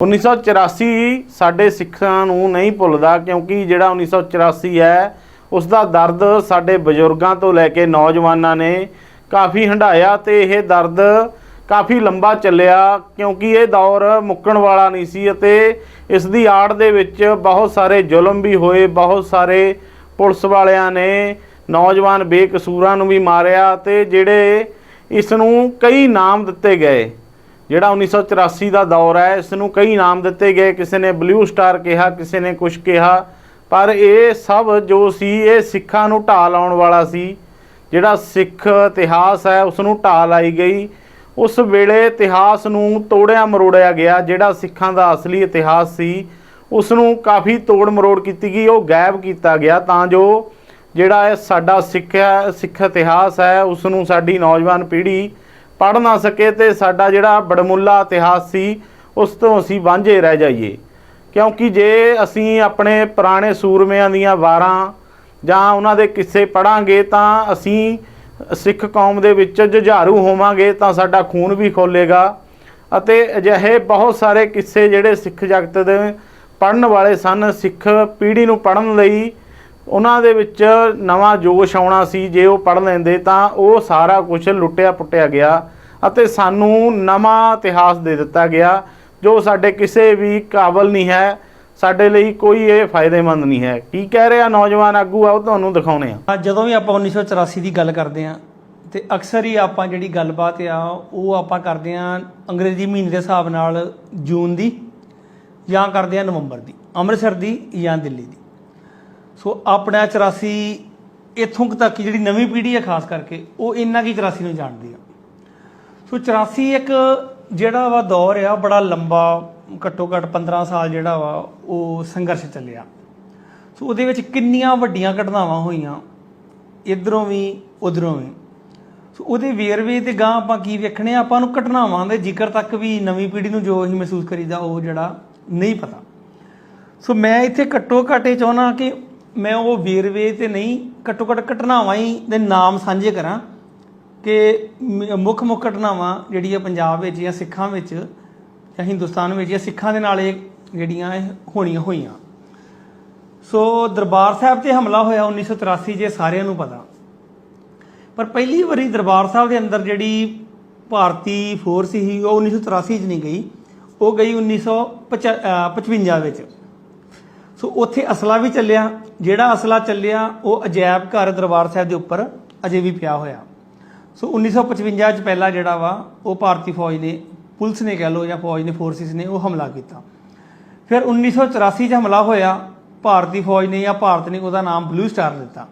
1984 ਸਾਡੇ ਸਿੱਖਾਂ ਨੂੰ ਨਹੀਂ ਭੁੱਲਦਾ ਕਿਉਂਕਿ ਜਿਹੜਾ 1984 ਹੈ ਉਸ ਦਾ ਦਰਦ ਸਾਡੇ ਬਜ਼ੁਰਗਾਂ ਤੋਂ ਲੈ ਕੇ ਨੌਜਵਾਨਾਂ ਨੇ ਕਾਫੀ ਹੰਢਾਇਆ ਤੇ ਇਹ ਦਰਦ ਕਾਫੀ ਲੰਬਾ ਚੱਲਿਆ ਕਿਉਂਕਿ ਇਹ ਦੌਰ ਮੁੱਕਣ ਵਾਲਾ ਨਹੀਂ ਸੀ ਅਤੇ ਇਸ ਦੀ ਆੜ ਦੇ ਵਿੱਚ ਬਹੁਤ ਸਾਰੇ ਜ਼ੁਲਮ ਵੀ ਹੋਏ, ਬਹੁਤ ਸਾਰੇ ਪੁਲਿਸ ਵਾਲਿਆਂ ਨੇ ਨੌਜਵਾਨ ਬੇਕਸੂਰਾਂ ਨੂੰ ਵੀ ਮਾਰਿਆ ਤੇ ਜਿਹੜੇ ਇਸ ਨੂੰ ਕਈ ਨਾਮ ਦਿੱਤੇ ਗਏ। ਜਿਹੜਾ 1984 ਦਾ ਦੌਰ ਹੈ, ਇਸ ਨੂੰ ਕਈ ਨਾਮ ਦਿੱਤੇ ਗਏ। ਕਿਸੇ ਨੇ ਬਲੂ ਸਟਾਰ ਕਿਹਾ, ਕਿਸੇ ਨੇ ਕੁਝ ਕਿਹਾ। ਪਰ ਇਹ ਸਭ ਜੋ ਸੀ, ਇਹ ਸਿੱਖਾਂ ਨੂੰ ਢਾਲ ਲਾਉਣ ਵਾਲਾ ਸੀ। ਜਿਹੜਾ ਸਿੱਖ ਇਤਿਹਾਸ ਹੈ, ਉਸ ਨੂੰ ਢਾਲ ਆਈ ਗਈ। ਉਸ ਵੇਲੇ ਇਤਿਹਾਸ ਨੂੰ ਤੋੜਿਆ ਮਰੋੜਿਆ ਗਿਆ। ਜਿਹੜਾ ਸਿੱਖਾਂ ਦਾ ਅਸਲੀ ਇਤਿਹਾਸ ਸੀ, ਉਸ ਨੂੰ ਕਾਫੀ ਤੋੜ ਮਰੋੜ ਕੀਤੀ ਗਈ। ਉਹ ਗਾਇਬ ਕੀਤਾ ਗਿਆ। ਤਾਂ ਜੋ ਜਿਹੜਾ ਇਹ ਸਾਡਾ ਸਿੱਖ ਹੈ, ਸਿੱਖ ਇਤਿਹਾਸ ਹੈ, ਉਸ ਨੂੰ ਸਾਡੀ ਨੌਜਵਾਨ ਪੀੜ੍ਹੀ ਪੜ੍ਹ ਨਾ ਸਕੇ ਤੇ ਸਾਡਾ ਜਿਹੜਾ ਬੜਮੁੱਲਾ ਇਤਿਹਾਸ ਸੀ, ਉਸ ਤੋਂ ਅਸੀਂ ਵਾਂਝੇ ਰਹਿ ਜਾਈਏ। ਕਿਉਂਕਿ ਜੇ ਅਸੀਂ ਆਪਣੇ ਪੁਰਾਣੇ ਸੂਰਮਿਆਂ ਦੀਆਂ ਵਾਰਾਂ ਜਾਂ ਉਹਨਾਂ ਦੇ ਕਿੱਸੇ ਪੜਾਂਗੇ ਤਾਂ ਅਸੀਂ ਸਿੱਖ ਕੌਮ ਦੇ ਵਿੱਚ ਜੁਝਾਰੂ ਹੋਵਾਂਗੇ, ਤਾਂ ਸਾਡਾ ਖੂਨ ਵੀ ਖੋਲੇਗਾ ਅਤੇ ਅਜਿਹੇ ਬਹੁਤ ਸਾਰੇ ਕਿੱਸੇ ਜਿਹੜੇ ਸਿੱਖ ਜਗਤ ਦੇ ਪੜਨ ਵਾਲੇ ਸਨ, ਸਿੱਖ ਪੀੜ੍ਹੀ ਨੂੰ ਪੜਨ ਲਈ ਉਹਨਾਂ ਦੇ ਵਿੱਚ ਨਵਾਂ ਜੋਸ਼ ਆਉਣਾ ਸੀ, ਜੇ ਉਹ ਪੜ ਲੈਂਦੇ ਤਾਂ ਉਹ ਸਾਰਾ ਕੁਝ ਲੁੱਟਿਆ ਪੁੱਟਿਆ ਗਿਆ ਅਤੇ ਸਾਨੂੰ ਨਵਾਂ ਇਤਿਹਾਸ ਦੇ ਦਿੱਤਾ ਗਿਆ, ਜੋ ਸਾਡੇ ਕਿਸੇ ਵੀ ਕਾਬਲ ਨਹੀਂ ਹੈ, ਸਾਡੇ ਲਈ ਕੋਈ ਇਹ ਫਾਇਦੇਮੰਦ ਨਹੀਂ ਹੈ। ਕੀ ਕਹਿ ਰਿਹਾ ਨੌਜਵਾਨ ਆਗੂ? ਆ ਉਹ ਤੁਹਾਨੂੰ ਦਿਖਾਉਣੇ ਆ ਜਦੋਂ ਵੀ ਆਪਾਂ 1984 ਦੀ ਗੱਲ ਕਰਦੇ ਆ ਤੇ ਅਕਸਰ ਹੀ ਆਪਾਂ ਜਿਹੜੀ ਗੱਲਬਾਤ ਆ, ਉਹ ਆਪਾਂ ਕਰਦੇ ਆ ਅੰਗਰੇਜ਼ੀ ਮਹੀਨੇ ਦੇ ਹਿਸਾਬ ਨਾਲ ਜੂਨ ਦੀ ਜਾਂ ਕਰਦੇ ਆ ਨਵੰਬਰ ਦੀ, ਅੰਮ੍ਰਿਤਸਰ ਦੀ ਜਾਂ ਦਿੱਲੀ ਦੀ। ਸੋ ਆਪਣਾ 84 ਇੱਥੋਂ ਕੁ ਤੱਕ ਜਿਹੜੀ ਨਵੀਂ ਪੀੜ੍ਹੀ ਹੈ, ਖਾਸ ਕਰਕੇ, ਉਹ ਇੰਨਾ ਕੀ 84 ਨੂੰ ਜਾਣਦੀ ਆ। ਸੋ 84 ਇੱਕ ਜਿਹੜਾ ਵਾ ਦੌਰ ਆ, ਬੜਾ ਲੰਬਾ ਘੱਟੋ ਘੱਟ 15 ਸਾਲ ਜਿਹੜਾ ਵਾ, ਉਹ ਸੰਘਰਸ਼ ਚੱਲਿਆ। ਸੋ ਉਹਦੇ ਵਿੱਚ ਕਿੰਨੀਆਂ ਵੱਡੀਆਂ ਘਟਨਾਵਾਂ ਹੋਈਆਂ, ਇਧਰੋਂ ਵੀ, ਉਧਰੋਂ ਵੀ। ਸੋ ਉਹਦੇ ਵੇਰਵੇ ਤੇ ਗਾਂ ਆਪਾਂ ਕੀ ਵੇਖਣੇ ਆ, ਆਪਾਂ ਨੂੰ ਘਟਨਾਵਾਂ ਦੇ ਜ਼ਿਕਰ ਤੱਕ ਵੀ ਨਵੀਂ ਪੀੜ੍ਹੀ ਨੂੰ ਜੋ ਅਸੀਂ ਮਹਿਸੂਸ ਕਰੀਦਾ, ਉਹ ਜਿਹੜਾ ਨਹੀਂ ਪਤਾ। ਸੋ ਮੈਂ ਇੱਥੇ ਘੱਟੋ ਘਾਟੇ ਚਾਹਣਾ ਕਿ ਮੈਂ ਉਹ ਵੇਰਵੇ ਤੇ ਨਹੀਂ ਘੱਟੋ ਘੱਟ ਘਟਨਾਵਾਂ ਹੀ ਦੇ ਨਾਮ ਸਾਂਝੇ ਕਰਾਂ ਕਿ ਮੁੱਖ ਮੁੱਖ ਘਟਨਾਵਾਂ ਜਿਹੜੀਆਂ ਪੰਜਾਬ ਵਿੱਚ ਜਾਂ ਸਿੱਖਾਂ ਵਿੱਚ ਜਾਂ ਹਿੰਦੁਸਤਾਨ ਵਿੱਚ ਜਾਂ ਸਿੱਖਾਂ ਦੇ ਨਾਲ ਇਹ ਜਿਹੜੀਆਂ ਹੋਣੀਆਂ ਹੋਈਆਂ। ਸੋ ਦਰਬਾਰ ਸਾਹਿਬ ਤੇ ਹਮਲਾ ਹੋਇਆ 1983 ਜੇ ਸਾਰਿਆਂ ਨੂੰ ਪਤਾ। ਪਰ ਪਹਿਲੀ ਵਾਰੀ ਦਰਬਾਰ ਸਾਹਿਬ ਦੇ ਅੰਦਰ ਜਿਹੜੀ ਭਾਰਤੀ ਫੋਰਸ ਸੀ ਉਹ 1983 ਚ ਨਹੀਂ ਗਈ, ਉਹ ਗਈ 1955 ਵਿੱਚ। ਸੋ ਉੱਥੇ ਅਸਲਾ ਵੀ ਚੱਲਿਆ, ਜਿਹੜਾ ਅਸਲਾ ਚੱਲਿਆ, ਉਹ ਅਜਾਇਬ ਘਰ ਦਰਬਾਰ ਸਾਹਿਬ ਦੇ ਉੱਪਰ ਅਜੇ ਵੀ ਪਿਆ ਹੋਇਆ। ਸੋ 1955 ਚ ਪਹਿਲਾ ਜਿਹੜਾ ਵਾ, ਉਹ ਭਾਰਤੀ ਫੌਜ ਨੇ, ਪੁਲਿਸ ਨੇ ਕਹਿ ਲਓ ਜਾਂ ਫੌਜ ਨੇ, ਫੋਰਸਿਸ ਨੇ, ਉਹ ਹਮਲਾ ਕੀਤਾ। ਫਿਰ 1984 ਚ ਹਮਲਾ ਹੋਇਆ, ਭਾਰਤੀ ਫੌਜ ਨੇ ਜਾਂ ਭਾਰਤ ਨੇ ਉਹਦਾ ਨਾਮ ਬਲੂ ਸਟਾਰ ਦਿੱਤਾ।